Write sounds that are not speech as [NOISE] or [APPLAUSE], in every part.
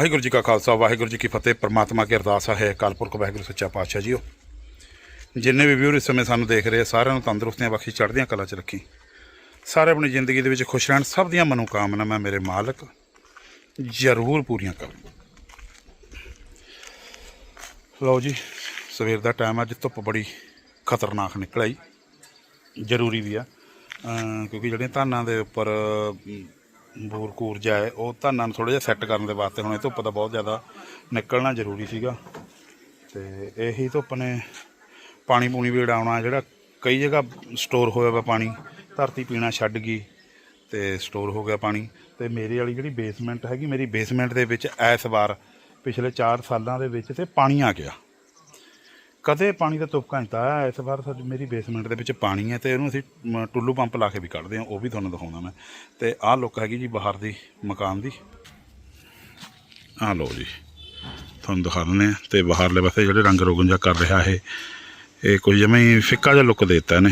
ਵਾਹਿਗੁਰੂ ਜੀ ਕਾ ਖਾਲਸਾ ਵਾਹਿਗੁਰੂ ਜੀ ਕੀ ਫਤਿਹ। ਪ੍ਰਮਾਤਮਾ ਕੀ ਅਰਦਾਸ ਹੈ ਕਾਲਪੁਰਖ ਵਾਹਿਗੁਰੂ ਸੱਚਾ ਪਾਤਸ਼ਾਹ ਜੀਓ। ਜਿੰਨੇ ਵੀ ਵੀਰ ਇਸ ਸਮੇਂ ਸਾਨੂੰ ਦੇਖ ਰਹੇ ਆ, ਸਾਰਿਆਂ ਨੂੰ ਤੰਦਰੁਸਤੀਆਂ ਬਖਸ਼ੀ ਚੜ੍ਹਦੀਆਂ ਕਲਾ ਚ ਰੱਖੀ। ਸਾਰੇ ਆਪਣੀ ਜ਼ਿੰਦਗੀ ਦੇ ਵਿੱਚ ਖੁਸ਼ ਰਹਿਣ ਸਭ ਦੀਆਂ ਮਨੋਕਾਮਨਾਵਾਂ ਮੇਰੇ ਮਾਲਕ ਜ਼ਰੂਰ ਪੂਰੀਆਂ ਕਰਨ। ਲਓ ਜੀ ਸਵੇਰ ਦਾ ਟਾਈਮ ਅੱਜ ਧੁੱਪ ਬੜੀ ਖਤਰਨਾਕ ਨਿਕਲ ਆਈ। ਜ਼ਰੂਰੀ ਵੀ ਆ। ਕਿਉਂਕਿ ਜਿਹੜੀਆਂ ਧਾਨਾਂ ਦੇ ਉੱਪਰ ਬੂਰ ਕੂਰਜਾ ਹੈ, ਉਹ ਧਾਨਾਂ ਨੂੰ ਥੋੜਾ ਜਿਹਾ ਸੈੱਟ ਕਰਨ ਦੇ ਵਾਸਤੇ ਹੁਣ ਇਹ ਧੁੱਪ ਦਾ ਬਹੁਤ ਜ਼ਿਆਦਾ ਨਿਕਲਣਾ ਜ਼ਰੂਰੀ ਸੀਗਾ। ਤੇ ਇਹੀ ਧੁੱਪ ਨੇ ਪਾਣੀ ਪੂਣੀ ਵੀ ਉਡਾਉਣਾ, ਜਿਹੜਾ ਕਈ ਜਗ੍ਹਾ ਸਟੋਰ ਹੋਇਆ ਵਾ ਪਾਣੀ, ਧਰਤੀ ਪੀਣਾ ਛੱਡ ਗਈ ਤੇ ਸਟੋਰ ਹੋ ਗਿਆ ਪਾਣੀ। ਤੇ ਮੇਰੇ ਵਾਲੀ ਜਿਹੜੀ ਬੇਸਮੈਂਟ ਹੈਗੀ, ਮੇਰੀ ਬੇਸਮੈਂਟ ਦੇ ਵਿੱਚ ਇਸ ਵਾਰ ਪਿਛਲੇ 4 ਸਾਲਾਂ ਦੇ ਵਿੱਚ ਤੇ ਪਾਣੀ ਆ ਗਿਆ। ਕਦੇ ਪਾਣੀ ਦਾ ਤੁਪਕਾ ਨਹੀਂ ਆਇਆ। ਇਸ ਵਾਰ ਸਾਡੀ ਮੇਰੀ ਬੇਸਮੈਂਟ ਦੇ ਵਿੱਚ ਪਾਣੀ ਹੈ ਤੇ ਇਹਨੂੰ ਅਸੀਂ ਮ, ਟੁੱਲੂ ਪੰਪ ਲਾ ਕੇ ਵੀ ਕੱਢਦੇ ਹਾਂ ਉਹ ਵੀ ਤੁਹਾਨੂੰ ਦਿਖਾਉਣਾ ਮੈਂ। ਤੇ ਆਹ ਲੁੱਕ ਹੈਗੀ ਜੀ ਬਾਹਰ ਦੀ ਮਕਾਨ ਦੀ। ਆਹ ਲਓ ਜੀ ਤੁਹਾਨੂੰ ਦਿਖਾ ਦਿੰਦੇ ਹਾਂ। ਤੇ ਬਾਹਰਲੇ ਪਾਸੇ ਜਿਹੜੇ ਰੰਗ ਰੋਗਨ ਜਿਹਾ ਕਰ ਰਿਹਾ ਇਹ ਇਹ ਕੋਈ ਜਿਵੇਂ ਹੀ ਫਿੱਕਾ ਜਿਹਾ ਲੁੱਕ ਦੇ ਦਿੱਤਾ ਇਹਨੇ।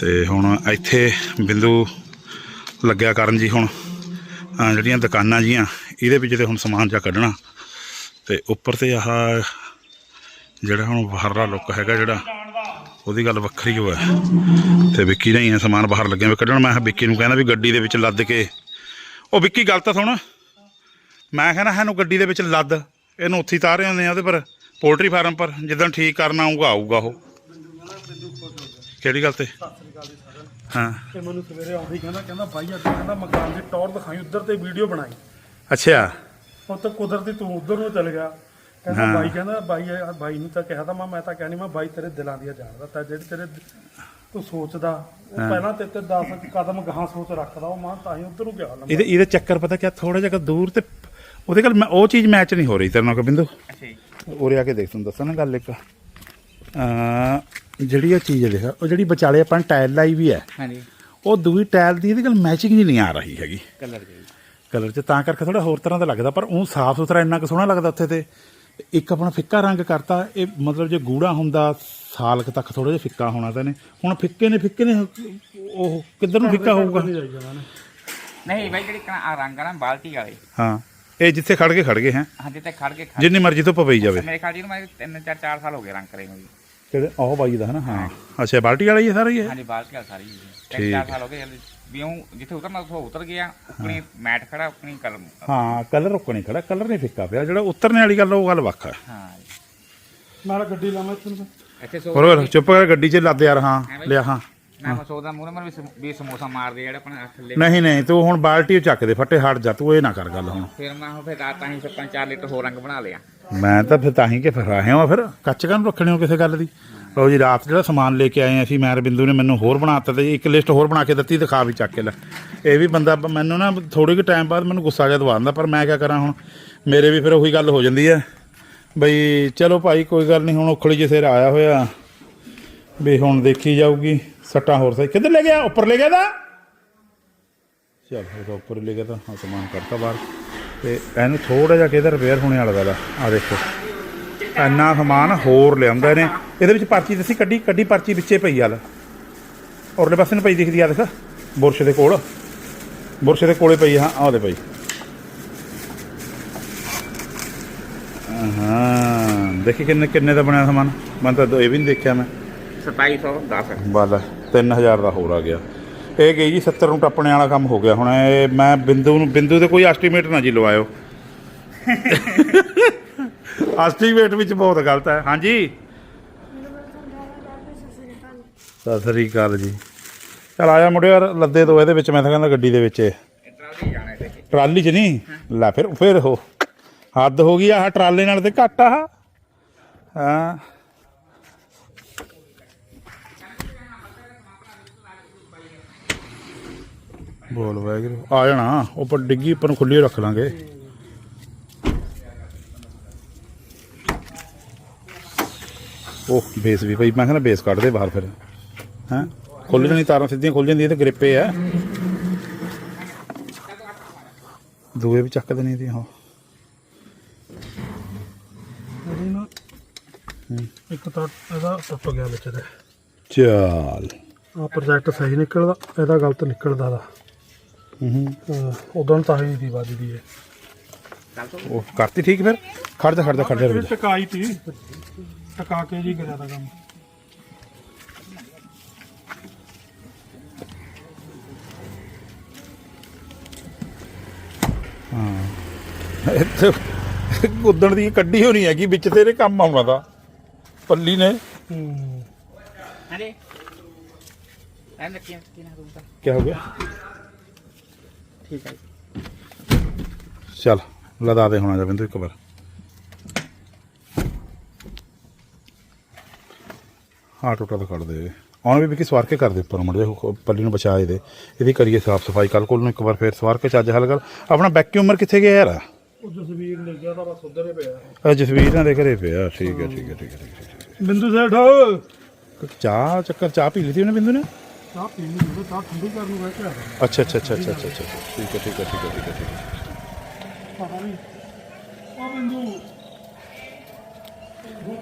ਤੇ ਹੁਣ ਇੱਥੇ ਬਿੰਦੂ ਲੱਗਿਆ ਕਰਨ ਜੀ ਹੁਣ। ਆਹ ਜਿਹੜੀਆਂ ਦੁਕਾਨਾਂ ਜੀਆਂ ਇਹਦੇ ਵਿੱਚ ਤੇ ਹੁਣ ਸਮਾਨ ਜਾ ਕੱਢਣਾ। ਤੇ ਉੱਪਰ ਤੇ ਆਹ ਜਿਹੜਾ ਹੁਣ ਬਾਹਰਲਾ ਲੁੱਕ ਹੈਗਾ ਜਿਹੜਾ ਉਹਦੀ ਗੱਲ ਵੱਖਰੀ ਹੋਇਆ ਤੇ ਵਿੱਕੀ ਨੇ ਹੀ ਸਮਾਨ ਬਾਹਰ ਲੱਗਿਆ ਵੀ ਕੱਢਣ। ਮੈਂ ਵਿੱਕੀ ਨੂੰ ਕਹਿੰਦਾ ਵੀ ਗੱਡੀ ਦੇ ਵਿੱਚ ਲੱਦ ਕੇ। ਉਹ ਵਿੱਕੀ ਗੱਲ ਤਾਂ ਸੁਣ। ਮੈਂ ਕਹਿੰਦਾ ਸਾਨੂੰ ਗੱਡੀ ਦੇ ਵਿੱਚ ਲੱਦ। ਇਹਨੂੰ ਉੱਥੇ ਤਾਰੇ ਹੁੰਦੇ ਆ ਉਹਦੇ ਪਰ ਪੋਲਟਰੀ ਫਾਰਮ ਪਰ। ਜਿੱਦਣ ਠੀਕ ਕਰਨਾ ਆਊਗਾ ਆਊਗਾ ਉਹ। ਕਿਹੜੀ ਗੱਲ ਤੇ? ਹਾਂ। ਤੇ ਮੈਨੂੰ ਸਵੇਰੇ ਆਉਂਦੇ ਹੀ ਕਹਿੰਦਾ ਕਹਿੰਦਾ ਬਾਈ ਅੱਜ ਕਹਿੰਦਾ ਮਕਾਨ ਦੀ ਟੌਰ ਦਿਖਾਈ ਉੱਧਰ ਤੇ ਵੀਡੀਓ ਬਣਾਈ। ਅੱਛਾ। ਉਹ ਤਾਂ ਕੁਦਰਤੀ ਤੂੰ ਉੱਧਰ ਨੂੰ ਚਲ ਗਿਆ। ਕਹਿੰਦਾ ਹਾਂ। ਬਾਈ ਕਹਿੰਦਾ ਬਾਈ ਇਹ- ਬਾਈ ਨੂੰ ਤਾਂ ਕਿਹਾ ਤਾਂ ਮੈਂ ਮੈਂ ਤਾਂ ਕਹਿਣੀ ਮੈਂ ਬਾਈ ਤੇਰੇ ਦਿਲਾਂ ਦੀਆਂ ਜਾਣਦਾ ਤਾਂ ਜਿਹੜੀ ਤੇਰੇ ਤੂੰ ਸੋਚਦਾ ਉਹ ਪਹਿਲਾਂ ਤੇ ਤੇ 10 ਕਦਮ ਗਾਹਾਂ ਸੋਚ ਰੱਖਦਾ ਉਹ ਮਾਂ ਤਾਂ ਹੀ ਉੱਧਰ ਨੂੰ ਗਿਆ ਲੰਮਾ। ਇਹਦੇ ਇਹਦੇ ਚੱਕਰ ਪਤਾ ਕਿਆ ਥੋੜਾ ਜਿਹਾ ਦੂਰ ਤੇ ਉਹਦੇ ਨਾਲ ਮੈਂ ਉਹ ਚੀਜ਼ ਮੈਚ ਨਹੀਂ ਹੋ ਰਹੀ ਤੇਰੇ ਨਾਲ ਕਬਿੰਦੂ ਉਰੇ ਆ ਕੇ ਦੇਖ ਤੁਹਾਨੂੰ ਦੱਸਾਂ ਨਾ ਗੱਲ ਇੱਕ। ਅ ਜਿਹੜੀ ਉਹ ਚੀਜ਼ ਦੇਖਾ ਉਹ ਜਿਹੜੀ ਵਿਚਾਲੇ ਆਪਾਂ ਨੇ ਟਾਇਲ ਲਾਈ ਵੀ ਹੈ ਹਾਂਜੀ। ਉਹ ਦੂਈ ਟਾਇਲ ਦੀ ਇਹਦੇ ਨਾਲ ਮੈਚਿੰਗ ਜੀ ਨਹੀਂ ਆ ਰਹੀ ਹੈਗੀ। ਕਲਰ ਜੀ ਕਲਰ 'ਚ ਤਾਂ ਕਰਕੇ ਥੋੜਾ ਹੋਰ ਤਰ੍ਹਾਂ ਦਾ ਲੱਗਦਾ ਪਰ ਉਹ ਸਾਫ਼ ਸੁਥਰਾ ਇੰਨਾ ਕੁ ਸੋਹਣਾ ਲੱਗਦਾ ਉੱਥੇ ਤੇ। ਇੱਕ ਆਪਣਾ ਫਿੱਕਾ ਰੰਗ ਕਰਤਾ ਇਹ ਮਤਲਬ ਜੇ ਗੂੜਾ ਹੁੰਦਾ ਸਾਲ ਕੁ ਤੱਕ ਥੋੜਾ ਜਿਹਾ ਫਿੱਕਾ ਹੋਣਾ ਤਾਂ ਨੇ ਹੁਣ ਫਿੱਕੇ ਨੇ ਫਿੱਕੇ ਨੇ ਉਹ ਕਿੱਧਰ ਨੂੰ ਫਿੱਕਾ ਹੋਊਗਾ? ਨਹੀਂ ਬਾਈ ਜਿਹੜੀ ਕਣਾ ਆ ਰੰਗ ਆ ਨਾ ਬਾਲਟੀ ਵਾਲੇ। ਹਾਂ ਇਹ ਜਿੱਥੇ ਖੜ ਕੇ ਖੜ ਗਏ ਹੈ? ਹਾਂਜੀ ਤੇ ਖੜ ਕੇ ਖੜ ਜਿੰਨੀ ਮਰਜ਼ੀ ਤੋਂ ਪਈ ਜਾਵੇ। ਮੇਰੇ ਖਿਆਲ ਜੀ ਨੂੰ ਮੈਂ ਤਿੰਨ ਚਾਰ ਚਾਰ ਸਾਲ ਹੋ ਗਏ ਰੰਗ ਕਰੇ ਨੂੰ ਕਿਹੜੇ? ਉਹ ਬਾਈ ਦਾ ਹੈ ਨਾ? ਹਾਂ। ਅੱਛਾ ਬਾਲਟੀ ਵਾਲਾ ਹੀ ਹੈ ਸਾਰਾ ਹੀ ਇਹ ਹਾਂਜੀ ਬਾਲਟੀ ਵਾਲਾ ਸਾਰੀ ਜੀ ਤਿੰਨ ਠੀਕ ਚਾਰ ਹੈ। ਸਾਲ ਹੋ ਗਏ ਜਲਦੀ ਵੀ ਉਹ ਜਿੱਥੇ ਉਤਰਨਾ ਉੱਥੋਂ ਉਤਰ ਗਿਆ ਉਕਣੀ ਮੈਟ ਖੜਾ ਉਕਣੀ ਕਲਮ। ਹਾਂ ਕਲਰ ਰੁਕ ਨਹੀਂ ਖੜਾ ਕਲਰ ਨਹੀਂ ਫਿੱਕਾ ਪਿਆ ਜਿਹੜਾ ਉਤਰਨੇ ਵਾਲੀ ਗੱਲ ਉਹ ਗੱਲ ਵੱਖ ਹੈ ਹਾਂ। ਜੀ। ਨਾਲ ਗੱਡੀ ਲਾਵਾਂ ਤੈਨੂੰ ਇੱਥੇ ਸੋ ਹੋਰ ਹੋਰ ਚੁੱਪ ਕਰ ਗੱਡੀ 'ਚ ਲੱਦ ਯਾਰ ਹਾਂ ਲਿਆ ਹਾਂ। ਮੈਂ ਮਸੋਦਾ ਮੂਰੇ ਮਰ ਵੀ ਸਮ- ਵੀ ਸਮੋਸਾ ਮਾਰਦੇ ਜਿਹੜੇ ਆਪਣੇ ਥੱਲੇ। ਨਹੀਂ ਨਹੀਂ ਤੂੰ ਹੁਣ ਬਾਲਟੀ ਚੱਕ ਦੇ ਫੱਟੇ ਹਟ ਜਾ ਤੂੰ ਇਹ ਨਾ ਕਰ ਗੱਲ ਹੁਣ। ਫਿਰ ਮੈਂ ਹੁਣ ਫਿਰ ਰਾਤ ਹੀ ਪੰਜ ਚਾਰ ਲੀਟਰ ਹੋਰ ਰੰਗ ਬਣਾ ਲਿਆ। ਮੈਂ ਤਾਂ ਫਿਰ ਤਾਂ ਹੀ ਕਿ ਫਿਰ ਆਏ ਹਾਂ ਫਿਰ। ਕੱਚ ਕਾਹਨੂੰ ਰੱਖਣੇ ਹੋ ਕਿਸੇ ਗੱਲ ਦੀ? ਲਓ ਜੀ, ਰਾਤ ਜਿਹੜਾ ਸਮਾਨ ਲੈ ਕੇ ਆਏ ਅਸੀਂ, ਮੈਂ ਬਿੰਦੂ ਨੇ ਮੈਨੂੰ ਹੋਰ ਬਣਾਤਾ ਤੇ ਇੱਕ ਲਿਸਟ ਹੋਰ ਬਣਾ ਕੇ ਦਿੱਤੀ, ਦਿਖਾ ਵੀ ਚੱਕ ਕੇ ਲੈ। ਇਹ ਵੀ ਬੰਦਾ, ਮੈਨੂੰ ਨਾ ਥੋੜੇ ਕੁ ਟਾਈਮ ਬਾਅਦ ਮੈਨੂੰ ਗੁੱਸਾ ਜਿਹਾ ਦਵਾ ਦਿੰਦਾ, ਪਰ ਮੈਂ ਕੀ ਕਰਾਂ ਹੁਣ? ਮੇਰੇ ਵੀ ਫਿਰ ਉਹੀ ਗੱਲ ਹੋ ਜਾਂਦੀ ਹੈ ਬਈ ਚਲੋ ਭਾਈ, ਕੋਈ ਗੱਲ ਨਹੀਂ, ਹੁਣ ਉਖਲੀ ਜੇ ਸਿਰ ਆਇਆ ਹੋਇਆ। ਵੀ ਹੁਣ ਦੇਖੀ ਜਾਊਗੀ, ਸੱਟਾਂ ਹੋਰ ਸਹੀ। ਕਿੱਧਰ ਲੈ ਗਿਆ? ਉੱਪਰ ਲੈ ਗਿਆ ਦਾ ਚਲ ਉਹ ਉੱਪਰ ਹੀ ਲੈ ਗਿਆ ਤਾਂ ਹਾਂ ਸਮਾਨ ਕਰਤਾ ਬਾਹਰ। ਤੇ ਇਹਨੂੰ ਥੋੜਾ ਜਿਹਾ ਕਿਧਰ ਰਿਪੇਅਰ ਹੋਣੇ ਵਾਲਾ ਦਾ। ਆ ਦੇਖੋ, ਇੰਨਾ ਸਮਾਨ ਹੋਰ ਲਿਆਉਂਦੇ ਨੇ ਇਹਦੇ ਵਿੱਚ ਪਰਚੀ ਦੱਸੀ ਕੱਢੀ ਕੱਢੀ ਪਰਚੀ ਵਿੱਚੇ ਪਈ ਆ ਲੈ। ਔਰਲੇ ਪਾਸੇ ਨੂੰ ਪਈ ਦਿਖਦੀ ਆ ਦੇਖ ਬੁਰਸ਼ ਦੇ ਕੋਲ। ਬੁਰਸ਼ ਦੇ ਕੋਲੇ ਪਈ ਹਾਂ ਆਹ ਉਹਦੇ ਪਈ। ਹਾਂ ਦੇਖੀ ਕਿੰਨੇ ਕਿੰਨੇ ਦਾ ਬਣਿਆ ਸਮਾਨ? ਮੈਂ ਤਾਂ ਇਹ ਵੀ ਨਹੀਂ ਦੇਖਿਆ ਮੈਂ। 2710 ਬਲ 3000 ਦਾ ਹੋਰ ਆ ਗਿਆ। ਇਹ ਗਈ ਜੀ 70 ਨੂੰ ਟੱਪਣੇ ਵਾਲਾ ਕੰਮ ਹੋ ਗਿਆ। ਹੁਣ ਇਹ ਮੈਂ ਬਿੰਦੂ ਨੂੰ ਬਿੰਦੂ ਤੇ ਕੋਈ ਐਸਟੀਮੇਟ ਨਾ ਜੀ ਲਵਾਇਓ। [LAUGHS] [LAUGHS] ਐਸਟੀਮੇਟ ਵਿੱਚ ਬਹੁਤ ਗਲਤ ਹੈ। ਹਾਂਜੀ। ਸਤਿ ਸ੍ਰੀ ਅਕਾਲ ਜੀ। ਚਲ ਆਇਆ ਯਾਰ, ਲੱਦੇ ਦੋ ਇਹਦੇ ਵਿੱਚ ਮੈਂ ਤਾਂ ਕਹਿੰਦਾ ਗੱਡੀ ਦੇ ਵਿੱਚ। ਇਹ। ਟਰਾਲੀ ਚ ਟਰਾਲੀ ਨਹੀਂ? ਲੈ ਫਿਰ ਫਿਰ ਹੋ। ਹੱਦ ਹੋ ਗਈ ਆਹ ਟਰਾਲੇ ਨਾਲ ਤੇ ਘੱਟ ਆ। ਹਾਂ। ਬੋਲ ਵਾਹਿਗੁਰੂ, ਆ ਜਾਣਾ। ਉੱਪਰ ਡਿੱਗੀ, ਉੱਪਰ ਨੂੰ ਖੁੱਲੀ ਰੱਖ ਲਾਂਗੇ। ਉਹ ਬੇਸ ਵੀ ਭਾਈ ਮੈਂ ਕਹਿੰਦਾ ਬੇਸ ਕੱਢ ਦੇ ਬਾਹਰ ਫਿਰ। ਹੈਂ। ਖੁੱਲ ਜਣੀ ਤਾਰਾਂ ਸਿੱਧੀਆਂ ਖੁੱਲ ਜਾਂਦੀਆਂ ਤੇ ਗ੍ਰਿਪੇ ਆ। ਦੂਏ ਵੀ ਚੱਕ ਦੇਣੀ ਦੀ ਹਾਂ। ਇੱਕ ਤਾਂ ਇਹਦਾ ਟੁੱਟ ਗਿਆ ਵਿੱਚ ਦੇ ਚੱਲ। ਆ ਪ੍ਰੋਜੈਕਟ ਸਹੀ ਨਿਕਲਦਾ ਇਹਦਾ ਗਲਤ ਨਿਕਲਦਾ ਦਾ। ਹੂੰ ਉਦੋਂ ਤਾਂ ਹੀ ਦੀ ਵੱਜਦੀ ਹੈ ਉਹ ਕਰਤੀ ਠੀਕ ਫਿਰ? ਖੜ ਜਾ ਖੜ ਜਾ ਜਾ। ਟਕਾਈ ਤੀ। ਟਕਾ ਕੇ ਜੀ ਕਰਿਆ ਦਾ ਕੰਮ। ਇੱਥੇ ਉਦਣ ਦੀ ਕੱਢੀ ਹੋਣੀ ਹੈਗੀ ਵਿੱਚ ਤੇਰੇ ਕੰਮ ਆਉਣਾ ਦਾ ਪੱਲੀ ਨੇ। ਅਰੇ। ਐਂ ਰੱਖੀਆਂ ਕੀ ਹੋ ਗਿਆ? ਠੀਕ ਹੈ ਚੱਲ ਲਦਾ ਦੇ ਹੋਣਾ ਜਾ ਬਿੰਦੂ ਇੱਕ ਵਾਰ। ਹਾਂ ਟੋਟਾ ਤਾਂ ਕੱਢ ਦੇ। ਆਉਣ ਵੀ ਵੀ ਸਵਾਰ ਕੇ ਕਰ ਦੇ ਉੱਪਰ ਮੜ ਜਾ ਪੱਲੀ ਨੂੰ ਬਚਾ ਦੇ ਇਹਦੀ ਕਰੀਏ ਸਾਫ਼ ਸਫ਼ਾਈ ਕੱਲ ਕੋਲ ਨੂੰ ਇੱਕ ਵਾਰ ਫੇਰ ਸਵਾਰ ਕੇ ਚੱਜ ਹੱਲ ਕਰ ਆਪਣਾ ਵੈਕਿਊਮਰ ਕਿੱਥੇ ਗਿਆ ਯਾਰ? ਉਹ ਜਸਵੀਰ ਲੈ ਗਿਆ ਤਾਂ ਬਸ ਉਧਰ ਹੀ ਪਿਆ। ਆ ਜਸਵੀਰ ਦੇ ਘਰੇ ਪਿਆ ਠੀਕ ਹੈ ਠੀਕ ਹੈ ਠੀਕ ਹੈ ਠੀਕ ਹੈ ਬਿੰਦੂ ਸੇਠ। ਠੀਕ ਹੈ। ਚਾਹ ਚੱਕਰ ਚਾਹ ਪੀ ਲਈ ਸੀ ਉਹਨੇ ਬਿੰਦੂ ਨੇ? ਚਾਹ ਪੀਣੀ ਹੁੰਦੀ ਚਾਹ ਠੰਡੀ ਕਰਨ ਨੂੰ ਬਹਿ ਕੇ ਅੱਛਾ ਅੱਛਾ ਅੱਛਾ ਅੱਛਾ ਅੱਛਾ ਅੱਛਾ। ਠੀਕ ਹੈ ਠੀਕ ਹੈ ਠੀਕ ਹੈ ਠੀਕ ਹੈ ਠੀਕ ਹੈ। ਪਤਾ ਨਹੀਂ। ਉਹ ਬਿੰਦੂ।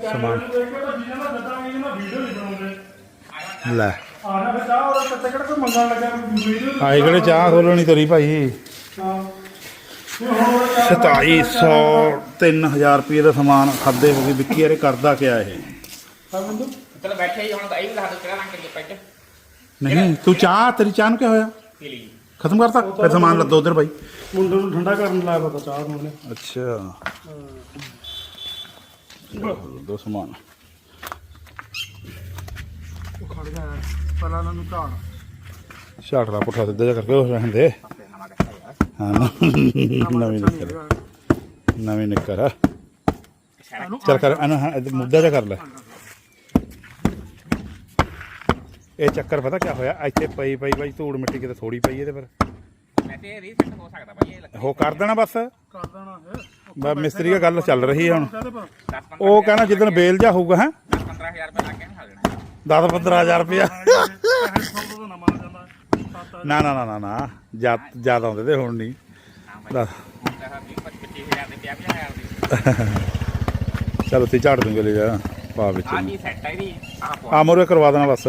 ਸਮਾਨ। ਦੇਖ ਕੇ ਤਾਂ ਜਿਹਨਾਂ ਦਾ ਦੱਸਾਂਗੇ ਜਿਹਨਾਂ ਵੀਡੀਓ ਨਹੀਂ ਬਣਾਉਂਦੇ। ਲੈ। ਆ ਰਿਹਾ ਫਿਰ ਚਾਹ ਉਹ ਕਿਤੇ ਕਿਹੜਾ ਕੋਈ ਮੰਗਣ ਲੱਗਾ ਵੀਡੀਓ ਆਏ ਕਿਹੜੇ ਚਾਹ ਖੋਲਣੀ ਤੇਰੀ ਭਾਈ ਹਾਂ ਇਹ ਹੁਣ ਉਹ ਚਾਹ 2700 3000 ਰੁਪਏ ਦਾ ਸਮਾਨ ਖਾਦੇ ਹੋ ਗਏ ਵਿੱਕੀ ਯਾਰੇ ਕਰਦਾ ਕਿਆ ਇਹ? ਹਾਂ ਬਿੰਦੂ। ਚਲ ਬੈਠੇ ਹੀ ਹੁਣ ਇਹ ਵੀ ਦੱਸ ਦੋ ਕਿਹੜਾ ਰੰਗ ਕੇ ਪੈਟ? ਨਹੀਂ ਤੂੰ ਚਾਹ ਤੇਰੀ ਚਾਹ ਨੂੰ ਕਿਆ ਹੋਇਆ? ਪੀ ਲਈ ਖਤਮ ਕਰਤਾ? ਫਿਰ ਸਮਾਨ ਲੱਦੋ ਉਧਰ ਭਾਈ ਮੁੰਡੇ ਨੂੰ ਠੰਡਾ ਕਰਨ ਲਾਇਆ ਪਤਾ ਚਾਹ ਨੂੰ ਉਹਨੇ। ਅੱਛਾ। ਦੋ ਸਮਾਨ। ਉਹ ਖੜ ਗਿਆ। ਪਹਿਲਾਂ ਉਹਨਾਂ ਨੂੰ ਝਾੜ ਝਾੜਰਾ ਪੁੱਠਾ ਸਿੱਧਾ ਜਿਹਾ ਕਰਕੇ ਉਹ ਰਹਿਣ ਦੇ ਹਾਂ। ਨਵੀਂ ਨਿੱਕਰ ਨਵੀਂ ਨਿੱਕਰ ਆ। ਚੱਲ ਕਰ ਇਹਨੂੰ ਹਾਂ ਇਹਦੇ ਮੁੱਦਾ ਜਿਹਾ ਕਰ ਲੈ। ਇਹ ਚੱਕਰ ਪਤਾ ਕੀ ਹੋਇਆ? ਇੱਥੇ ਪਈ ਪਈ ਬਾਈ ਧੂੜ ਮਿੱਟੀ ਕਿਤੇ ਥੋੜੀ ਪਈ ਇਹਦੇ ਪਰ। ਮੈਂ ਤੇ ਰੀਸੈਂਟ ਹੋ ਸਕਦਾ ਭਾਈ ਇਹ ਲੱਗ ਉਹ ਕਰ ਦੇਣਾ ਬਸ। ਕਰ ਦੇਣਾ ਹੈ ਬਸ ਮਿਸਤਰੀ ਦੀ ਗੱਲ ਚੱਲ ਰਹੀ ਹੈ ਹੁਣ। ਕਹਦੇ ਪਰ 10 ਉਹ ਕਹਿੰਦਾ ਜਿੱਦਣ ਬੇਲ ਜਾ ਹੋਊਗਾ ਹੈ? 15000 ਰੁਪਏ ਲੱਗ ਗਏ ਨਾ ਖਾ 10 ਲੈਣਾ 15000 ਰੁਪਇਆ ਪੈਸੇ ਸੌ ਦਾ ਨਾ ਮਾਰ ਜਾਂਦਾ ਨਾ ਨਾ ਨਾ ਨਾ ਨਾ। ਜ਼ਿਆਦਾ ਆਉਂਦੇ ਤੇ ਹੁਣ ਨਹੀਂ। ਦੱਸ। ਹੁਣ ਤਾਂ 20 25000 ਦੇ ਪਿਆ 50000 ਦੀ ਚਲ ਉੱਥੇ ਝਾੜ ਦੂੰਗੇ ਲੈ ਜਾ ਪਾ ਵਿੱਚ। ਆ ਜੀ ਸੈੱਟ ਹੈ ਇਹਦੀ। ਆਹ ਆ ਮੋਰੇ ਕਰਵਾ ਦੇਣਾ ਬਸ।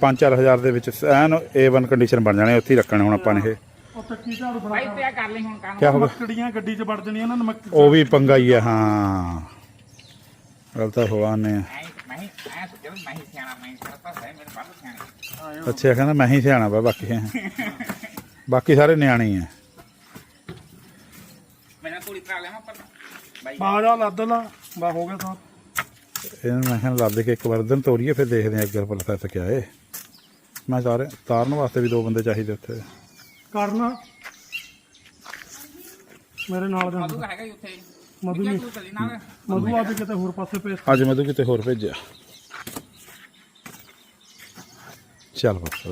5-4000 ਦੇ ਵਿੱਚ ਐਨ A1 ਕੰਡੀਸ਼ਨ ਬਣ ਜਾਣੇ ਉੱਥੇ ਹੀ ਰੱਖਣੇ ਹੁਣ ਆਪਾਂ ਨੇ ਇਹ। ਉਹ ਟੱਕੀ ਝਾੜੂ ਫੜਾ ਭਾਈ ਤੇ ਆ ਕਰ ਲਈ ਹੁਣ ਕੰਮ। ਮੱਕੜੀਆਂ ਗੱਡੀ 'ਚ ਵੜ ਜਣੀਆਂ ਨਾ ਨਮਕ ਉਹ ਵੀ ਪੰਗਾ ਹੀ ਆ ਹਾਂ। ਗੱਲ ਤਾਂ ਹੋਆ ਨੇ। ਮੈਂ ਮੈਂ ਮੈਂ ਪਰ ਮੇਰੇ ਅੱਛਾ ਕਹਿੰਦਾ ਮੈਂ ਹੀ ਸਿਆਣਾ ਵਾ ਬਾਕੀ ਬਾਕੀ ਸਾਰੇ ਨਿਆਣੇ ਆ। ਮੈਂ ਥੋੜੀ ਕਰਾ ਲਿਆ ਪਰ ਬਾਈ ਬਾਜਾ ਲੱਦ ਲਾ। ਬਾ ਹੋ ਗਿਆ ਸਾਹ ਇਹਨਾਂ ਮੈਂ ਕਿਹਾ ਲੱਦ ਕੇ ਇੱਕ ਵਾਰ ਦਿਨ ਤੋਰੀਏ ਫਿਰ ਦੇਖਦੇ ਆ ਅੱਗੇ ਪਤਾ ਤੱਕ ਕਿਆ ਏ ਮੈਂ ਤਾਰੇ ਤਾਰਨ ਵਾਸਤੇ ਵੀ ਦੋ ਬੰਦੇ ਚਾਹੀਦੇ ਉੱਥੇ। ਕਰਨਾ। ਮੇਰੇ ਨਾਲ ਜਾਂਦਾ। ਹੈਗਾ ਹੀ ਉੱਥੇ। ਮਧੂ ਮਧੂ ਆ ਵੀ ਕਿਤੇ ਹੋਰ ਪਾਸੇ ਪੇਸ ਅੱਜ ਮੈਂ ਤੂੰ ਕਿਤੇ ਹੋਰ ਭੇਜਿਆ। ਚੱਲ ਬਸ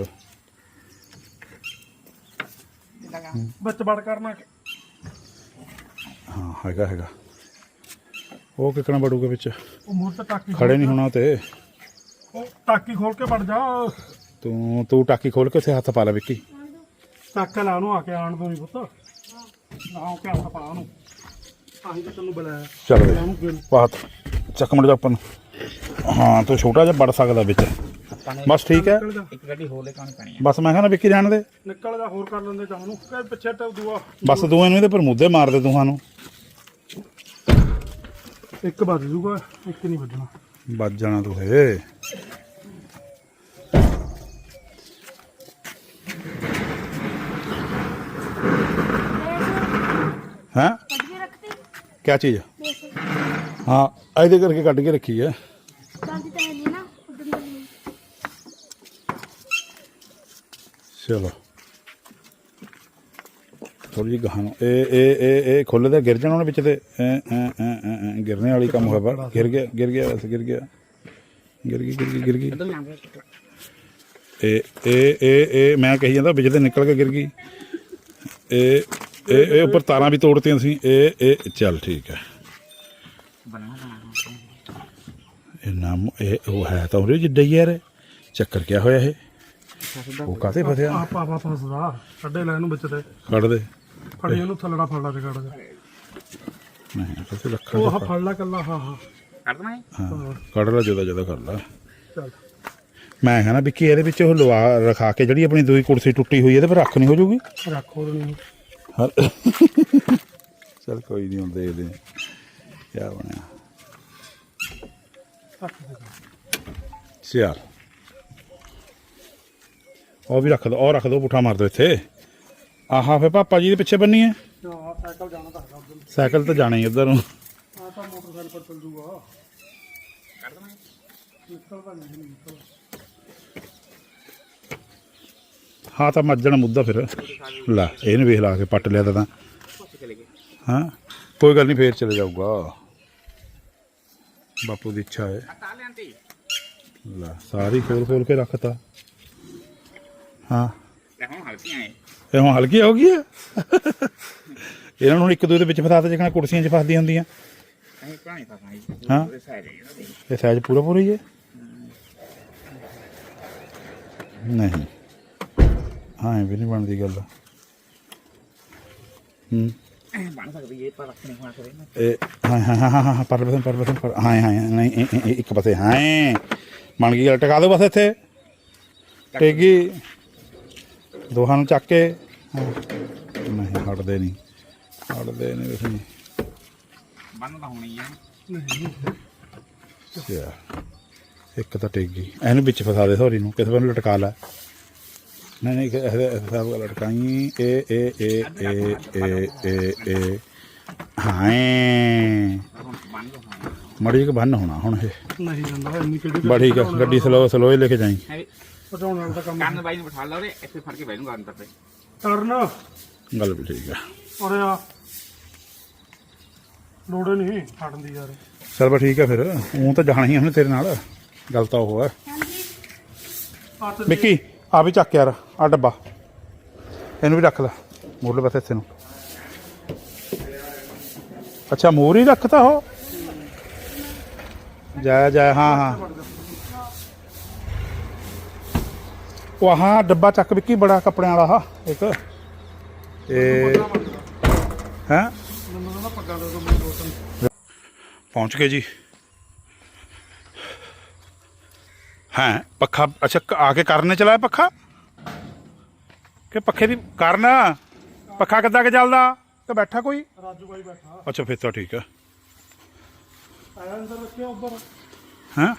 ਵਿੱਚ ਵੜ ਕਰਨਾ ਹਾਂ। ਹੈਗਾ ਹੈਗਾ। ਉਹ ਕਿਕਣਾ ਬੜੂਗਾ ਵਿੱਚ? ਉਹ ਮੂੰਹ ਤੇ ਟਾਕੀ ਖੜੇ ਨਹੀਂ ਹੋਣਾ ਤੇ। ਉਹ ਟਾਕੀ ਖੋਲ ਕੇ ਵੜ ਜਾ। ਤੂੰ ਤੂੰ ਟਾਕੀ ਖੋਲ ਕੇ ਉੱਥੇ ਹੱਥ ਪਾ ਲੈ ਵਿੱਕੀ। ਟਾਕਾ ਲਾ ਉਹਨੂੰ ਆ ਕੇ ਆਣ ਦੋ ਨਹੀਂ ਪੁੱਤ। ਨਾ ਕੇ ਹੱਥ ਪਾ ਤੇ ਤੈਨੂੰ ਬੁਲਾਇਆ। ਚੱਲ ਬਾਤ ਚੱਕ ਮੜ ਜਾ ਆਪਾਂ ਨੂੰ। ਹਾਂ ਤੂੰ ਛੋਟਾ ਜਿਹਾ ਵੜ ਸਕਦਾ ਵਿੱਚ। ਬਸ ਠੀਕ ਹੈ। ਨਿਕਲ ਜਾ ਇੱਕ ਗੱਡੀ ਹੋਰ ਲੈ ਕੇ ਆਉਣੀ ਪੈਣੀ ਬਸ ਮੈਂ ਕਹਿੰਦਾ ਵਿੱਕੀ ਰਹਿਣ ਦੇ। ਨਿਕਲ ਜਾ ਹੋਰ ਕਰ ਲੈਂਦੇ ਨੂੰ। ਕਹ ਪਿੱਛੇ ਤੇ ਦੂਆ। ਬਸ ਦੋਵੇਂ ਨੂੰ ਇਹਦੇ ਪਰ ਮੁੱਦੇ ਮਾਰ ਦੇ ਨੂੰ। ਇੱਕ ਵੱਜ ਜੂਗਾ ਇੱਕ ਨਹੀਂ ਵੱਜਣਾ। ਵੱਜ ਜਾਣਾ ਤੂੰ ਏ ਹਾਂ? ਰੱਖਤੀ ਕਿਆ ਚੀਜ਼? ਹਾਂ ਇਹਦੇ ਕਰਕੇ ਕੱਢ ਕੇ ਰੱਖੀ ਹੈ? ਦਾਦੀ ਤਾਂ ਹੈ ਨਹੀਂ ਨਾ ਉਦੋਂ ਨਹੀਂ ਚਲੋ। ਥੋੜੀ ਜਿਹੀ ਗਾਹਾਂ ਨੂੰ। ਇਹ ਇਹ ਇਹ ਇਹ ਖੁੱਲਦਾ ਗਿਰ ਜਾਣਾ ਉਹਨੇ ਵਿੱਚ ਤੇ। ਐ ਐ ਐ ਐ ਐ ਗਿਰਨੇ ਵਾਲੀ ਕੰਮ ਹੋਇਆ ਬਾ ਗਿਰ ਗਿਆ ਗਿਰ ਗਿਆ ਵੈਸੇ ਗਿਰ ਗਿਆ। ਗਿਰ ਗਈ ਗਿਰ ਗਈ ਗਿਰ ਗਈ। ਇਹ ਇਹ ਇਹ ਇਹ ਮੈਂ ਕਹੀ ਜਾਂਦਾ ਵਿੱਚ ਤੇ ਨਿਕਲ ਕੇ ਗਿਰ ਗਈ। ਇਹ ਇਹ ਇਹ ਉੱਪਰ ਤਾਰਾਂ ਵੀ ਤੋੜਤੀਆਂ ਸੀ। ਇਹ ਇਹ ਚੱਲ ਠੀਕ ਹੈ। ਇਹ ਨਾਮ ਇਹ ਉਹ ਹੈ ਤਾਂ ਉਹਦੇ ਜਿੱਡਾ ਹੀ ਯਾਰ। ਚੱਕਰ ਕਿਆ ਹੋਇਆ ਇਹ? ਉਹ ਕਾਤੇ ਫਸਿਆ? ਆ ਪਾਪਾ ਫਸਦਾ। ਕੱਢੇ ਲੈ ਇਹਨੂੰ ਵਿੱਚ ਤੇ। ਕੱਢ ਦੇ। ਫੜੀ ਉਹਨੂੰ ਥੱਲੜਾ ਫੜਦਾ ਤੇ ਕੱਢ ਦੇ। ਨਹੀਂ ਕਿਸੇ ਲੱਖਾਂ ਉਹ ਦਾ ਫੜ। ਲੈ ਕੱਲਾ ਹਾਂ ਹਾਂ। ਹੈ? ਹਾਂ ਕੱਢ ਲੈ ਜਦਾ ਜਦਾ ਕਰ ਲੈ। ਚੱਲ। ਮੈਂ ਕਹਿੰਦਾ ਵਿੱਕੀ ਇਹਦੇ ਵਿੱਚ ਉਹ ਲਵਾ ਰਖਾ ਕੇ ਜਿਹੜੀ ਆਪਣੀ ਦੂਈ ਕੁਰਸੀ ਟੁੱਟੀ ਹੋਈ ਇਹਦੇ ਪਰ ਰੱਖ ਨਹੀਂ ਹੋ ਜੂਗੀ ਰੱਖੋ ਨਹੀਂ। ਹਰ ਚਲ ਕੋਈ ਨਹੀਂ ਹੁਣ ਦੇਖਦੇ ਹਾਂ ਕੀ ਬਣਿਆ। ਸਿਆਰ ਉਹ ਵੀ ਰੱਖ ਦੋ ਉਹ ਰੱਖ ਦੋ ਪੁੱਠਾ ਮਾਰ ਦੋ ਇੱਥੇ। ਆਹਾ ਫੇ ਪਾਪਾ ਜੀ ਦੇ ਪਿੱਛੇ ਬੰਨੀ ਹੈ ਸਾਈਕਲ ਜਾਣਾ ਤਾਂ ਸਾਈਕਲ ਤਾਂ ਜਾਣਾ ਹੀ ਉਧਰ ਨੂੰ। ਆ ਤਾਂ ਮੋਟਰਸਾਈਕਲ ਪਰ ਚੱਲ ਜੂਗਾ। ਨਿਕਲਦਾ ਨਹੀਂ ਨਿਕਲ ਹਾਂ, ਤਾਂ ਮੱਜਣ ਮੁੱਦਾ ਫਿਰ। ਲੈ, ਇਹਨੂੰ ਵੇਖ ਲਾ ਕੇ ਪੱਟ ਲਿਆ ਤਾਂ ਹਾਂ, ਕੋਈ ਗੱਲ ਨਹੀਂ, ਫੇਰ ਚਲੇ ਜਾਊਗਾ। ਬਾਪੂ ਦੀ ਇੱਛਾ ਹੈ। ਆ ਲੈ, ਸਾਰੀ ਖੋਲ ਖੋਲ ਕੇ ਰੱਖਤਾ। ਹਾਂ। ਇਹ ਹੁਣ ਹਲਕੀ ਹੋ ਗਈ ਆ ਇਹਨਾਂ ਨੂੰ ਇੱਕ ਦੂਜੇ ਦੇ ਵਿੱਚ ਫਸਾ ਤੇ ਜਿਕਣਾ ਕੁਰਸੀਆਂ 'ਚ ਫਸਦੀਆਂ ਹੁੰਦੀਆਂ। ਹਾਂ। ਇਹ ਸਾਈਜ਼ ਪੂਰਾ ਪੂਰਾ ਹੀ ਹੈ। ਨਹੀਂ। ਹਾਂ ਵੀ ਨਹੀਂ ਬਣਦੀ ਗੱਲ। ਹੂੰ। ਬਣ ਸਕਦੀ ਇਹ ਪਰ ਰੱਖਣੇ ਹੋਣਾ ਨਾ ਇਹ ਹਾਂ ਹਾਂ ਹਾਂ ਹਾਂ ਪਰ ਬਸਨ ਪਰ ਬਸਨ ਪਰ ਹਾਂ ਹਾਂ ਨਹੀਂ ਇੱਕ ਪਾਸੇ ਹਾਂ ਬਣ ਗਈ ਗੱਲ ਟਿਕਾ ਦਿਓ ਬਸ ਇੱਥੇ। ਟੇਗੀ। ਦੋਹਾਂ ਨੂੰ ਚੱਕ ਕੇ। ਨਹੀਂ ਹਟਦੇ ਨਹੀਂ ਹਟਦੇ ਨਹੀਂ ਤੁਸੀਂ ਬੰਨ ਤਾਂ ਹੋਣੀ ਹੈ ਯਾ ਇੱਕ ਤਾਂ ਟੇਗੀ ਇਹਨੂੰ ਵਿੱਚ ਫਸਾ ਦੇ ਸੌਰੀ ਨੂੰ ਕਿਸੇ ਨੂੰ ਲਟਕਾ ਲੈ। ਨਹੀਂ ਨਹੀਂ ਇਹਦੇ ਸਭ ਲਟਕਾਈ ਇਹ ਇਹ ਇਹ ਇਹ ਇਹ ਇਹ ਇਹ ਹਾਂ ਹੁਣ ਬੰਨ ਲੋ ਹਾਂ ਮੜੀ ਕਿ ਬੰਨ ਹੋਣਾ ਹੁਣ ਇਹ। ਨਹੀਂ ਜਾਂਦਾ ਇੰਨੀ ਕਿਹੜੀ ਬੜੀ ਗ- ਗੱਡੀ ਸਲੋ ਸਲੋ ਹੀ ਲੈ ਕੇ ਜਾਈ। ਹੈ ਪਹੁੰਚਾਉਣ ਵਾਲਾ ਤਾਂ ਕੰਮ ਕੰਨ ਬਾਈ ਨੂੰ ਬਿਠਾ ਲਾ ਉਹਦੇ ਇੱਥੇ ਫੜ ਕੇ ਬਹਿ ਜਾਊਗਾ ਅੰਦਰ ਤੇ। ਟਰਨ ਗੱਲ ਵੀ ਠੀਕ ਆ। ਔਰ ਆ। ਲੋੜੇ ਨਹੀਂ ਫੜਨ ਦੀ ਯਾਰ। ਚਲ ਬਾ ਠੀਕ ਆ ਫਿਰ। ਉਹ ਤਾਂ ਜਾਣਾ ਹੀ ਆ ਹੁਣ ਤੇਰੇ ਨਾਲ। ਗੱਲ ਤਾਂ ਉਹ ਹੈ ਹਾਂਜੀ। ਆ ਤੇ ਮਿੱਕੀ ਆ ਵੀ ਚੱਕ ਯਾਰ ਆ ਡੱਬਾ। ਇਹਨੂੰ ਵੀ ਰੱਖ ਲੈ ਮੋਰਲੇ ਪਾਸੇ ਇੱਥੇ ਨੂੰ। ਅੱਛਾ, ਮੋਰ ਹੀ ਰੱਖਤਾ ਉਹ? ਜਾ ਜਾ ਹਾਂ ਹਾਂ। ਉਹ ਹਾਂ ਡੱਬਾ ਚੱਕ ਵਿੱਕੀ, ਬੜਾ ਕੱਪੜਿਆਂ ਵਾਲਾ ਹਾ ਇੱਕ। ਤੇ ਹੈ? ਪਹੁੰਚ ਗਏ ਜੀ। ਹਾਂ ਪੱਖਾ ਅੱਛਾ ਕ- ਆ ਕੇ ਕਰਨੇ ਚਲਾਇਆ ਪੱਖਾ? ਕਿ ਪੱਖੇ ਦੀ ਕਰਨਾ? ਪੱਖਾ ਕਿੱਦਾਂ ਕਿ ਚੱਲਦਾ? ਤੇ ਬੈਠਾ ਕੋਈ? ਰਾਜੂ ਬਾਈ ਬੈਠਾ। ਅੱਛਾ ਫਿਰ ਤਾਂ ਠੀਕ ਹੈ ਆਇਆ ਅੰਦਰ ਰੱਖਿਆ ਉੱਧਰ। ਹੈਂ?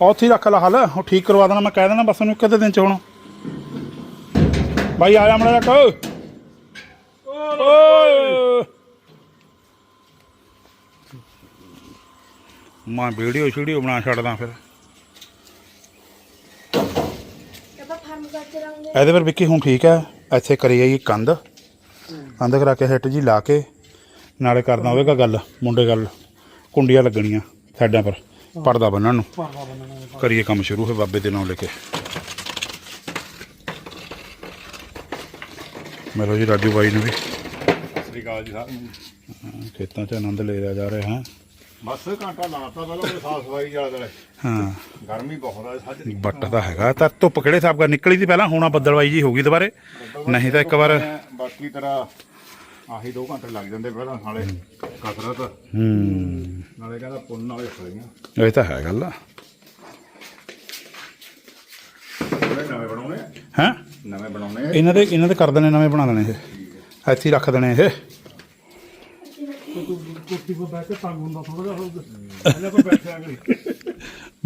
ਉੱਥੇ ਰੱਖ ਲਾ ਹਲ ਉਹ ਠੀਕ ਕਰਵਾ ਦੇਣਾ ਮੈਂ ਕਹਿ ਦੇਣਾ ਬਸ ਉਹਨੂੰ ਅੱਧੇ ਦਿਨ ਚ ਹੁਣ। ਭਾਈ ਆ ਜਾ ਮੜਾ ਜਾ ਓਏ। ਮੈਂ ਵੀਡੀਓ ਸ਼ੀਡੀਓ ਬਣਾ ਛੱਡਦਾ ਫਿਰ ਆਪਾਂ ਫਾਰਮ ਕਰ ਚਲਾਂਗੇ ਇਹਦੇ ਪਰ ਵਿੱਕੀ ਹੁਣ ਠੀਕ ਹੈ ਇੱਥੇ ਕਰੀ ਜਾਈ ਕੰਧ। ਕੰਧ ਕਰਾ ਕੇ ਹਿੱਟ ਜੀ ਲਾ ਕੇ ਨਾਲੇ ਕਰਦਾ ਹੋਵੇਗਾ ਗੱਲ ਮੁੰਡੇ ਗੱਲ ਕੁੰਡੀਆਂ ਲੱਗਣੀਆਂ ਸਾਈਡਾਂ ਪਰ ਪਰਦਾ ਬੰਨਣ ਨੂੰ। ਬੰਨਣਾ। ਕਰੀਏ ਕੰਮ ਸ਼ੁਰੂ ਹੈ ਬਾਬੇ ਦੇ ਨਾਮ ਲੈ ਕੇ। ਮਿਲੋ ਜੀ ਰਾਜੂ ਬਾਈ ਨੂੰ ਵੀ। ਸ੍ਰੀ ਅਕਾਲ ਜੀ ਸਾਹਿਬ ਹਾਂ, ਖੇਤਾਂ 'ਚ ਆਨੰਦ ਲੈ ਰਿਹਾ ਜਾ ਰਿਹਾ ਹੈ। ਬਸ ਘੰਟਾ ਲਾਤਾ ਪਹਿਲਾਂ ਉਹ ਸਾਫ਼ ਸਫ਼ਾਈ ਜ਼ਿਆਦਾ ਹਾਂ। ਗਰਮੀ ਬਹੁਤ ਆ ਸੱਜ ਬੱਟ ਤਾਂ ਹੈਗਾ। ਤਾਂ ਧੁੱਪ ਕਿਹੜੇ ਹਿਸਾਬ ਕਰ ਨਿਕਲੀ ਸੀ ਪਹਿਲਾਂ? ਹੁਣ ਆ ਬੱਦਲਵਾਈ ਜੀ ਹੋ ਗਈ ਦੁਬਾਰੇ ਨਹੀਂ ਤਾਂ ਇੱਕ ਵਾਰ ਬਾਕੀ ਤਰ੍ਹਾਂ ਆਹੀ 2 ਘੰਟੇ ਲੱਗ ਜਾਂਦੇ ਪਹਿਲਾਂ ਨਾਲੇ ਕਸਰਤ। ਹੂੰ। ਨਾਲੇ ਕਹਿੰਦਾ ਪੁੰਨ ਨਾਲੇ ਫਲੀਆਂ ਇਹ ਤਾਂ ਹੈ ਗੱਲ ਜਿਹੜੇ ਨਵੇਂ ਬਣਾਉਣੇ ਆ, ਹੈ? ਨਵੇਂ ਬਣਾਉਣੇ ਆ। ਇਹਨਾਂ ਦੇ ਇਹਨਾਂ ਦੇ ਕਰ ਦੇਣੇ ਨਵੇਂ ਬਣਾ ਲੈਣੇ ਇਹ। ਇੱਥੇ ਹੀ ਰੱਖ ਦੇਣੇ ਇਹ। ਕੁਰਸੀ 'ਤੇ ਬਹਿ ਕੇ ਤੰਗ ਹੁੰਦਾ ਥੋੜਾ ਜਿਹਾ ਹੋਊਗਾ। ਇਹਨੇ ਕੋਈ ਬੈਠਿਆ ਨਹੀਂ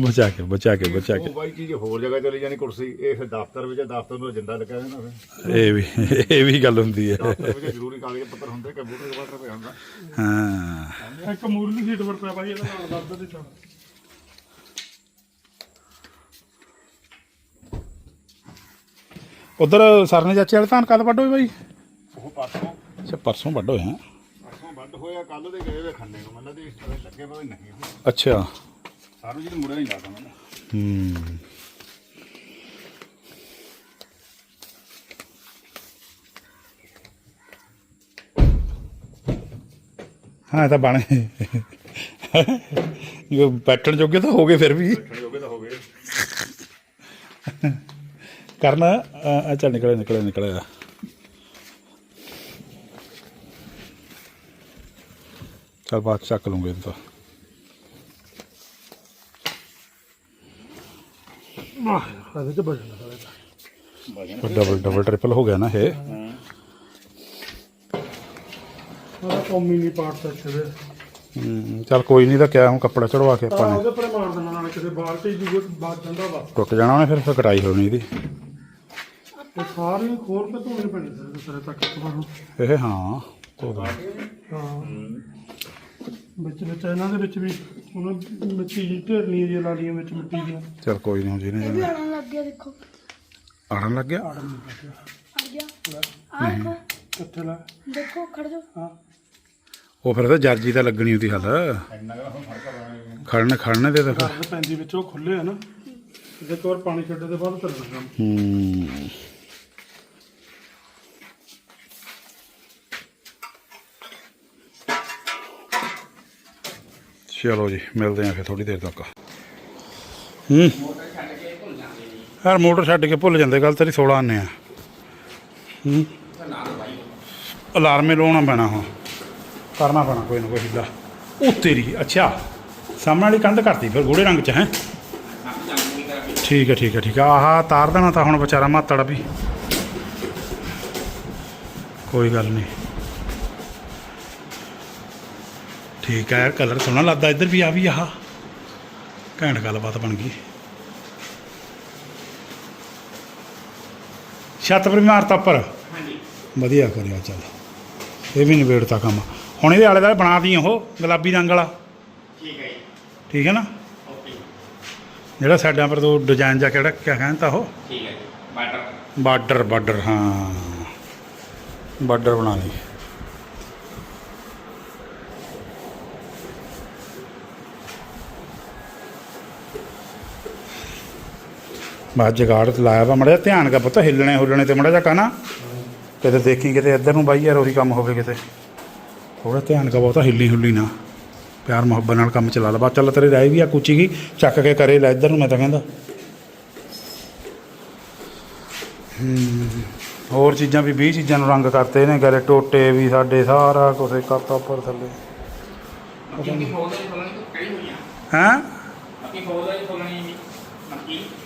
ਬਚਾ ਕੇ ਬਚਾ ਕੇ ਬਚਾ ਕੇ। ਉਹ ਬਾਈ ਚੀਜ਼ ਹੋਰ ਜਗ੍ਹਾ ਚਲੀ ਜਾਣੀ ਕੁਰਸੀ ਇਹ ਫਿਰ ਦਫ਼ਤਰ ਵਿੱਚ ਦਫ਼ਤਰ ਨੂੰ ਜਿੰਦਾ ਲੱਗਾ ਰਹਿੰਦਾ ਫਿਰ। ਇਹ ਵੀ ਇਹ ਵੀ ਗੱਲ ਹੁੰਦੀ ਹੈ। ਦਫ਼ਤਰ ਵਿੱਚ ਜ਼ਰੂਰੀ ਕਾਗਜ਼ ਪੱਤਰ ਹੁੰਦੇ ਕੰਪਿਊਟਰ ਦੇ ਬਾਅਦ ਪਿਆ ਹੁੰਦਾ। ਹਾਂ। ਇੱਕ ਮੂਰਲੀ ਸੀਟ ਪਰ ਪਿਆ ਬਾਈ ਇਹਦਾ ਨਾਲ ਦਰਦ ਦੇ ਚੜ ਉਧਰ ਸਰਨੇ ਚਾਚੇ ਵਾਲੇ ਧਾਨ ਕਦ ਵੱਢ ਹੋਏ ਬਾਈ? ਉਹ ਪਾਸੋਂ ਅੱਛਾ ਪਰਸੋਂ ਵੱਢ ਹੋਏ ਹਾਂ? ਪਾਸੋਂ ਵੱਡ ਹੋਇਆ ਕੱਲ ਦੇ ਗਏ ਵੇ ਖੰਨੇ ਨੂੰ। ਮੈਨੂੰ ਤੇ ਲੱਗੇ ਪਤਾ ਨਹੀਂ ਅੱਛਾ। ਸਾਰੂ ਜੀ ਮੁੜਿਆ ਨਹੀਂ ਲੱਗਦਾ ਮੈਨੂੰ ਹੂੰ ਹਾਂ। ਤਾਂ ਬਣ ਇਹ ਬੈਠਣ ਜੋਗੇ ਤਾਂ ਹੋ ਗਏ ਫਿਰ ਵੀ। ਬੈਠਣ ਜੋਗੇ ਤਾਂ ਹੋ ਗਏ। ਕਰਨਾ। ਆ ਚੱਲ ਨਿਕਲੇ ਨਿਕਲੇ ਨਿਕਲੇ ਚਲ ਬਾਅਦ ਚੱਕ ਲੂੰਗੇ ਇਹ ਤਾਂ। ਵਾਹ ਇਹਦੇ ਬਜਣਾ ਦਾ ਡਬਲ ਡਬਲ ਟ੍ਰਿਪਲ ਹੋ ਗਿਆ ਨਾ ਇਹ। ਉਹਦਾ ਕੌਮੀ ਨਹੀਂ ਪਾਟ ਸਕਦੇ। ਦੇ ਹੂੰ, ਚੱਲ ਕੋਈ ਨਹੀਂ ਤਾਂ ਕਿਆ ਹੁਣ ਕੱਪੜਾ ਚੜਵਾ ਕੇ ਤਾਂ ਆਪਾਂ ਨੇ। ਉਹਦੇ ਪਰ ਮਾਰ ਦੇਣਾ ਨਾਲ ਕਿਸੇ ਬਾਲਟੀ ਦੀ ਬਾਤ ਜਾਂਦਾ ਬਸ ਟੁੱਟ ਜਾਣਾ ਉਹਨੇ ਫਿਰ ਫਿਰ ਕਟਾਈ ਹੋਣੀ ਇਹਦੀ। ਤੇ ਸਾਰੀ ਖੋਲ ਕੇ ਧੋਣੀ ਪੈਣੀ ਸਿਰੇ ਤੱਕ ਇੱਕ ਵਾਰ ਨੂੰ। ਇਹ ਹਾਂ ਧੋ। ਹਾਂ। ਵਿੱਚ ਵਿੱਚ ਇਹਨਾਂ ਦੇ ਵਿੱਚ ਵੀ ਉਹਨਾਂ ਮਿੱਟੀ ਜੀ ਢੇਰਨੀਆਂ ਜੀ ਲਾਲੀਆਂ ਵਿੱਚ ਮਿੱਟੀ ਦੀਆਂ। ਚੱਲ ਕੋਈ ਨਹੀਂ ਜਿਹਨੇ ਇਹ ਵੀ ਆਉਣ ਲੱਗ ਗਿਆ ਦੇਖੋ। ਆੜਨ ਲੱਗ ਗਿਆ? ਆ ਗਿਆ। ਆ ਦੇਖੋ। ਕਿੱਥੇ ਲੈ। ਦੇਖੋ ਖੜ ਜਾ ਹਾਂ। ਉਹ ਫਿਰ ਤਾਂ ਜਰਜੀ ਤਾਂ ਲੱਗਣੀ ਉਹਦੀ ਹੱਲ। ਖੜਨ ਖੜਨੇ ਦੇ ਤਾਂ ਫਿਰ। ਪੈਂਦੀ ਵਿੱਚ ਉਹ ਖੁੱਲੇ ਆ ਨਾ। ਇੱਕ ਵਾਰ ਪਾਣੀ ਛੱਡੇ ਦੇ ਬਾਅਦ ਚੱਲਣਾ ਕੰਮ। ਹੂੰ। ਚਲੋ ਜੀ, ਮਿਲਦੇ ਆਂ ਫਿਰ ਥੋੜੀ ਦੇਰ ਤੱਕ। ਹੂੰ। ਯਾਰ ਮੋਟਰ ਛੱਡ ਕੇ ਭੁੱਲ ਜਾਂਦੇ, ਗੱਲ ਤੇਰੀ 16 ਆਨੇ ਆ। ਹੂੰ। ਅਲਾਰਮੇ ਲਾਉਣਾ ਪੈਣਾ ਹੁਣ। ਕਰਨਾ ਪੈਣਾ ਕੋਈ ਨਾ ਕੋਈ ਹਿੱਲਾ ਉਹ ਤੇਰੀ, ਅੱਛਾ। ਸਾਹਮਣੇ ਵਾਲੀ ਕੰਧ ਕਰਤੀ ਫਿਰ ਗੂੜੇ ਰੰਗ ਚ, ਹੈ? ਠੀਕ ਹੈ ਠੀਕ ਹੈ ਠੀਕ ਹੈ ਆਹਾ, ਤਾਰ ਦੇਣਾ ਤਾਂ ਹੁਣ ਵਿਚਾਰਾ ਮਾਤੜ ਵੀ। ਕੋਈ ਗੱਲ ਨਹੀਂ। ਠੀਕ ਹੈ ਯਾਰ ਕਲਰ ਸੋਹਣਾ ਲੱਗਦਾ ਇੱਧਰ ਵੀ ਆ ਵੀ ਆਹ। ਘੈਂਟ ਗੱਲਬਾਤ ਬਣ ਗਈ। ਛੱਤ ਪਰ ਮਾਰਤਾ ਉੱਪਰ? ਵਧੀਆ ਕਰਿਆ ਚੱਲ। ਇਹ ਵੀ ਨਿਬੇੜਤਾ ਕੰਮ। ਹੁਣ ਇਹਦੇ ਆਲੇ ਦੁਆਲੇ ਬਣਾ ਦੀ ਉਹ ਗੁਲਾਬੀ ਰੰਗ ਵਾਲਾ। ਠੀਕ ਹੈ ਜੀ। ਠੀਕ ਹੈ ਨਾ? ਓਕੇ ਜਿਹੜਾ ਸਾਡਿਆਂ ਪਰ ਤੋਂ ਡਿਜ਼ਾਈਨ ਜਾਂ ਕਿਹੜਾ ਕਿਆ ਕਹਿੰਦਾ ਉਹ? ਠੀਕ ਹੈ ਜੀ। ਬਾਟਰ ਬਾਰਡਰ ਬਾਰਡਰ ਹਾਂ। ਬਾਰਡਰ ਬਣਾ ਲਈ। ਬਾਅਦ ਜਗਾੜ ਤੇ ਲਾਇਆ ਵਾ। ਮੜਾ ਧਿਆਨ ਕਰ ਪੁੱਤ ਹਿੱਲਣੇ ਹੁੱਲਣੇ ਤੇ ਮੜਾ ਜਾ ਕਾਨਾ ਕਿਤੇ ਦੇਖੀ ਕਿਤੇ ਇੱਧਰ ਨੂੰ ਬਾਈ ਯਾਰ ਉਹੀ ਕੰਮ ਹੋਵੇ ਕਿਤੇ। ਥੋੜਾ ਧਿਆਨ ਕਰ ਬਹੁਤਾ ਹਿੱਲੀ ਹੁੱਲੀ ਨਾ। ਪਿਆਰ ਮੁਹੱਬਤ ਨਾਲ ਕੰਮ ਚਲਾ ਲਾ। ਬਾ ਚੱਲ ਤੇਰੇ ਰਾਏ ਵੀ ਆ ਕੁਚੀ ਗਈ ਚੱਕ ਕੇ ਕਰੇ ਲੈ ਇੱਧਰ ਨੂੰ ਮੈਂ ਤਾਂ ਕਹਿੰਦਾ। ਹੋਰ ਚੀਜ਼ਾਂ ਵੀ 20 ਚੀਜ਼ਾਂ ਨੂੰ ਰੰਗ ਕਰਤੇ ਨੇ ਗਰੇ ਟੋਟੇ ਵੀ ਸਾਡੇ ਸਾਰਾ ਕੁਝ ਕਰਤਾ ਉੱਪਰ ਥੱਲੇ। ਹੈਂ? ਮੱਕੀ ਫੋਲ ਦੀ ਫੋਲਣੀ ਜੀ।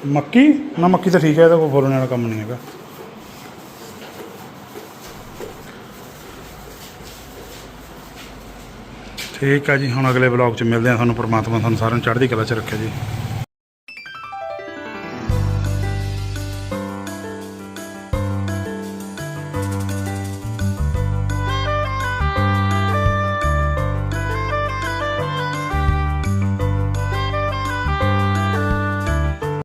ਮੱਕੀ? ਨਾ, ਮੱਕੀ ਤਾਂ ਠੀਕ ਹੈ ਇਹਦਾ ਕੋਈ ਬੋਲਣ ਵਾਲਾ ਕੰਮ ਨਹੀਂ ਹੈਗਾ। ਠੀਕ ਆ ਜੀ, ਹੁਣ ਅਗਲੇ ਬਲੌਗ 'ਚ ਮਿਲਦੇ ਆ ਤੁਹਾਨੂੰ, ਪਰਮਾਤਮਾ ਤੁਹਾਨੂੰ ਸਾਰਿਆਂ ਨੂੰ ਚੜ੍ਹਦੀ ਕਲਾ 'ਚ ਰੱਖੇ ਜੀ।